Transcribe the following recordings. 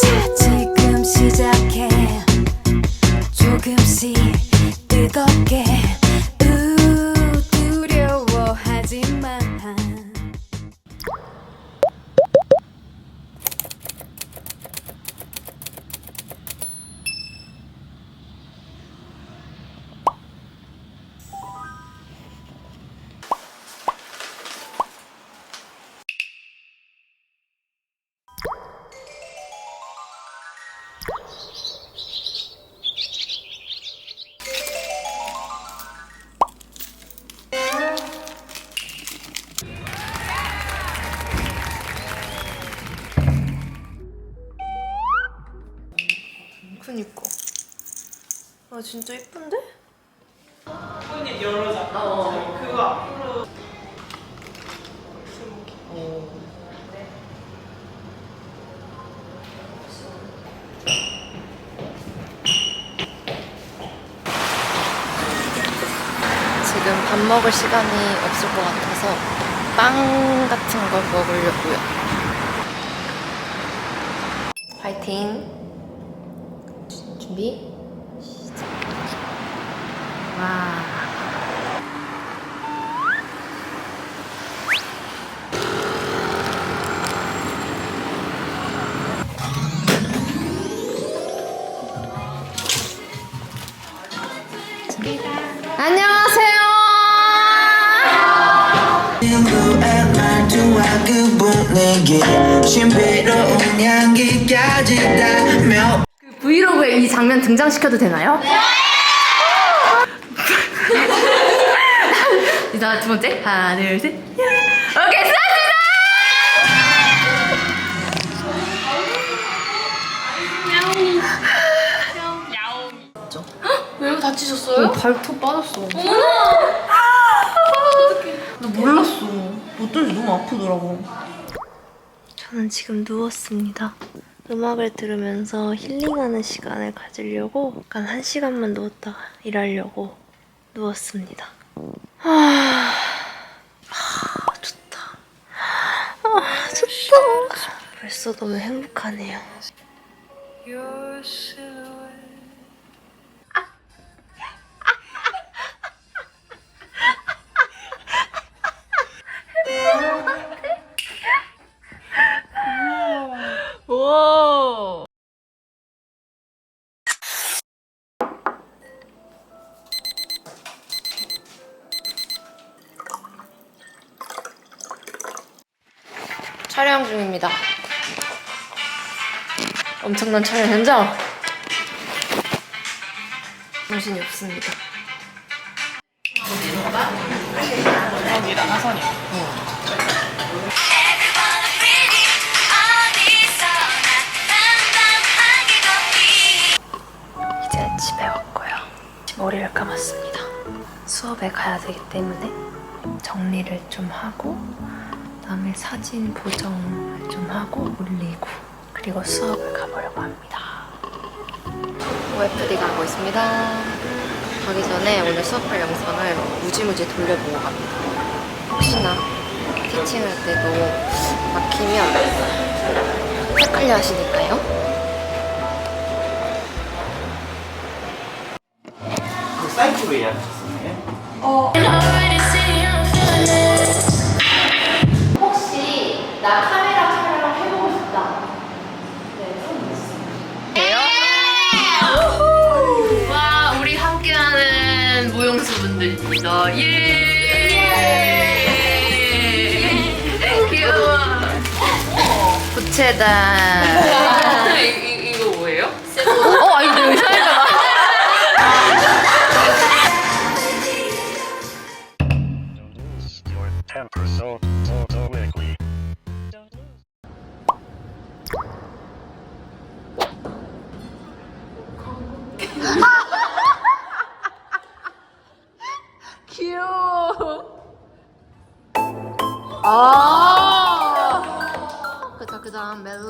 자 지금 시작해. 조금씩 뜨겁게. 우 아 진짜 예쁜데? 손님 열어줘. 어. 그거 앞으로. 지금 밥 먹을 시간이 없을 것 같아서 빵 같은 걸 먹으려고요. 파이팅. 준비. 와. 안녕하세요. 그 브이로그에 이 장면 등장시켜도 되나요? 네! 자, 두 번째. 하나, 둘, 셋. 오케이, 수고하셨습니다! 왜 다치셨어요? 발톱 빠졌어. 나 몰랐어. 어쩐지 너무 아프더라고. 저는 지금 누웠습니다. 음악을 들으면서 힐링하는 시간을 가지려고 약간 한 시간만 누웠다가 일하려고 누웠습니다. 아, 아 좋다. 아, 좋다. 벌써 너무 행복하네요. 촬영 중입니다. 엄청난 촬영 현장. 정신이 없습니다. 이제 집에 왔고요. 머리를 감았습니다. 수업에 가야 되기 때문에 정리를 좀 하고 그다음에 사진 보정을 좀 하고 올리고 그리고 수업을 가보려고 합니다. OFD 가고 있습니다. 가기 전에 오늘 수업할 영상을 무지무지 돌려보고 갑니다. 혹시나 티칭할 때도 막히면 헷갈려 하시니까요. 그 사이트로 예약 함께하는 모용수분들입니다. 예! 귀여워. 부채다.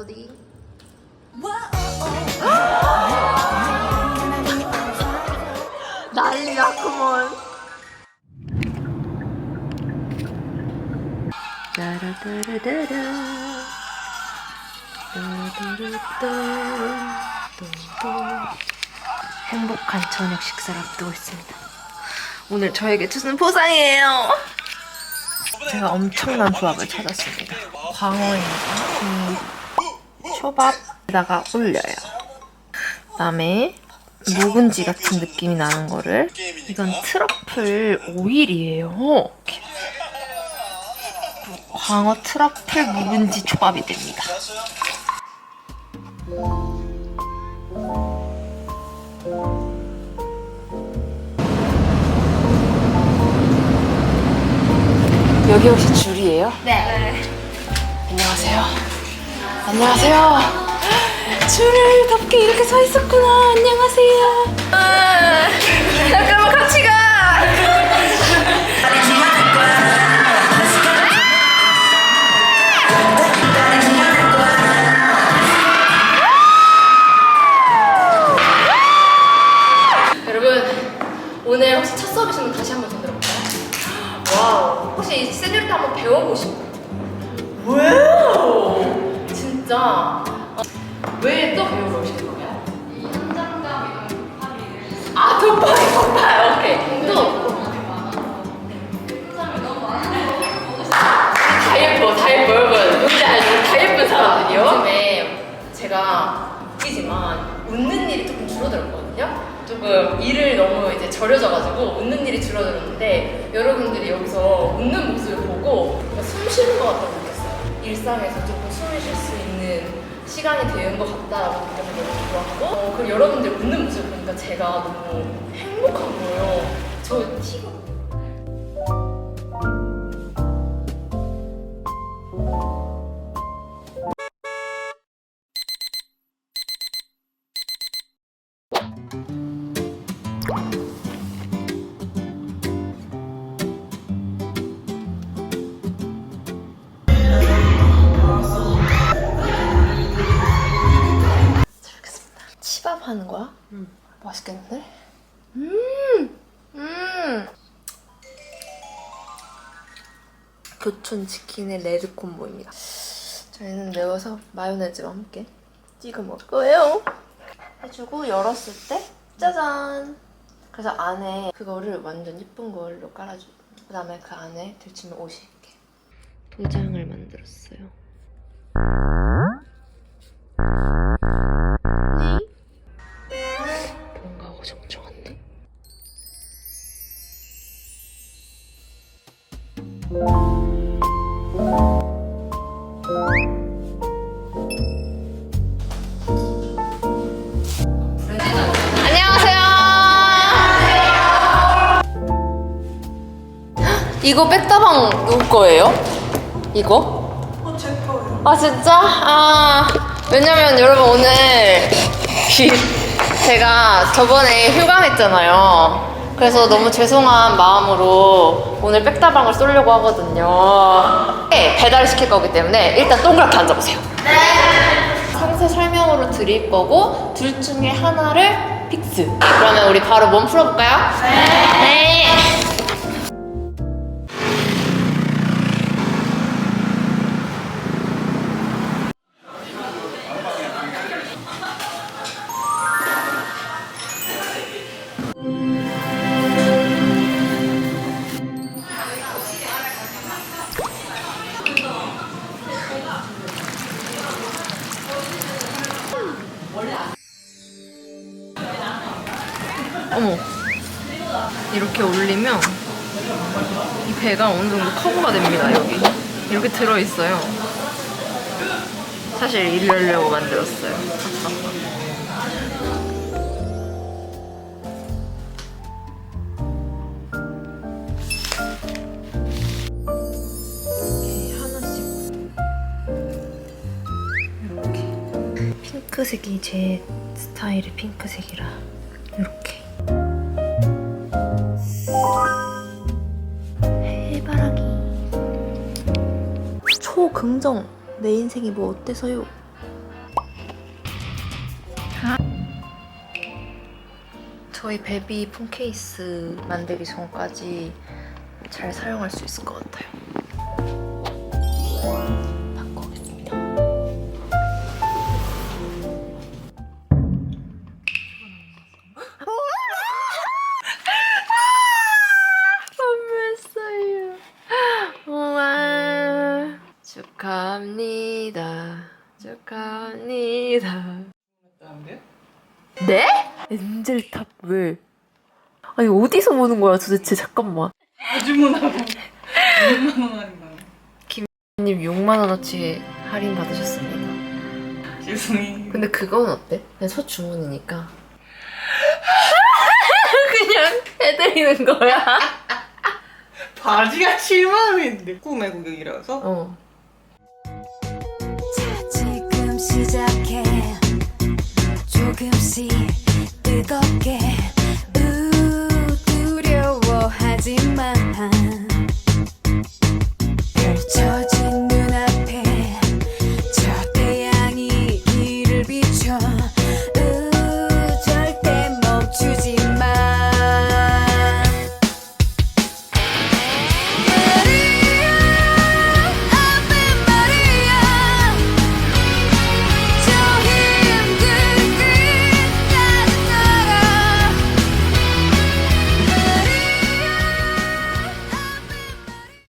멜로디. 난리 났구먼. 따라따라따라. 따라따라따. 행복한 저녁 식사를 앞두고 있습니다. 오늘 저에게 주는 보상이에요. 제가 엄청난 조합을 찾았습니다. 광어에다가 이 초밥에다가 올려요. 그다음에 묵은지 같은 느낌이 나는 거를 이건 트러플 오일이에요. 광어 트러플 묵은지 초밥이 됩니다. 여기 혹시 줄이에요? 네. 안녕하세요. 안녕하세요. 줄을 덮게 이렇게 서 있었구나. 안녕하세요. 아, 잠깐만 같이 가. 아, 도파이, 도파이. 오케이. 또. 다 예뻐, 다 예뻐, 여러분. 누군지 알죠? 다 예쁜 사람들이요. 요즘에 제가 웃기지만 웃는 일이 조금 줄어들었거든요. 조금 일을 너무 이제 절여져가지고 웃는 일이 줄어들었는데 여러분들이 여기서 웃는 모습을 보고 뭔가 숨 쉬는 것 같다고 느꼈어요. 일상에서 조금 숨을 쉴 수 있는 시간이 되는 것 같다라고 느껴서 너무 좋았고 어, 그리고 여러분들 웃는 모습을 보니까 제가 너무 행복한 거예요. 저 티가 잘겠 하는 거야? 응. 맛있겠는데? 음! 음! 교촌 치킨의 레드 콤보입니다. 저희는 매워서 마요네즈와 함께 찍어 먹을 거예요. 해주고 열었을 때 짜잔! 그래서 안에 그거를 완전 예쁜 걸로 깔아줘. 그 다음에 그 안에 들치면 옷이 이렇게. 도장을 만들었어요. 이거 백다방 누구 거예요? 이거? 어, 제 거예요. 아, 진짜? 아, 왜냐면 여러분 오늘 제가 저번에 휴강했잖아요. 그래서 너무 죄송한 마음으로 오늘 백다방을 쏠려고 하거든요. 네, 배달 시킬 거기 때문에 일단 동그랗게 앉아보세요. 상세 설명으로 드릴 거고 둘 중에 하나를 픽스. 그러면 우리 바로 몸 풀어볼까요? 네. 이 배가 어느 정도 커버가 됩니다 여기. 이렇게 들어있어요. 사실 이러려고 만들었어요. 이렇게 하나씩. 이렇게. 핑크색이 제 스타일의 핑크색이라 긍정 내 인생이 뭐 어때서요? 저희 베비 폰 케이스 만들기 전까지 잘 사용할 수 있을 것 같아요. 엔젤탑 왜? 아니 어디서 보는 거야 도대체 잠깐만. 주문하고 6만 원 할인가요? 님 6만 원어치 할인 받으셨습니다. 죄송해요. 근데 그건 어때? 그냥 첫 주문이니까. 그냥 해드리는 거야. 바지가 7만 원인데 꿈의 고객이라서 어. 자 지금 시작해 조금씩 뜨겁게 우 두려워하지만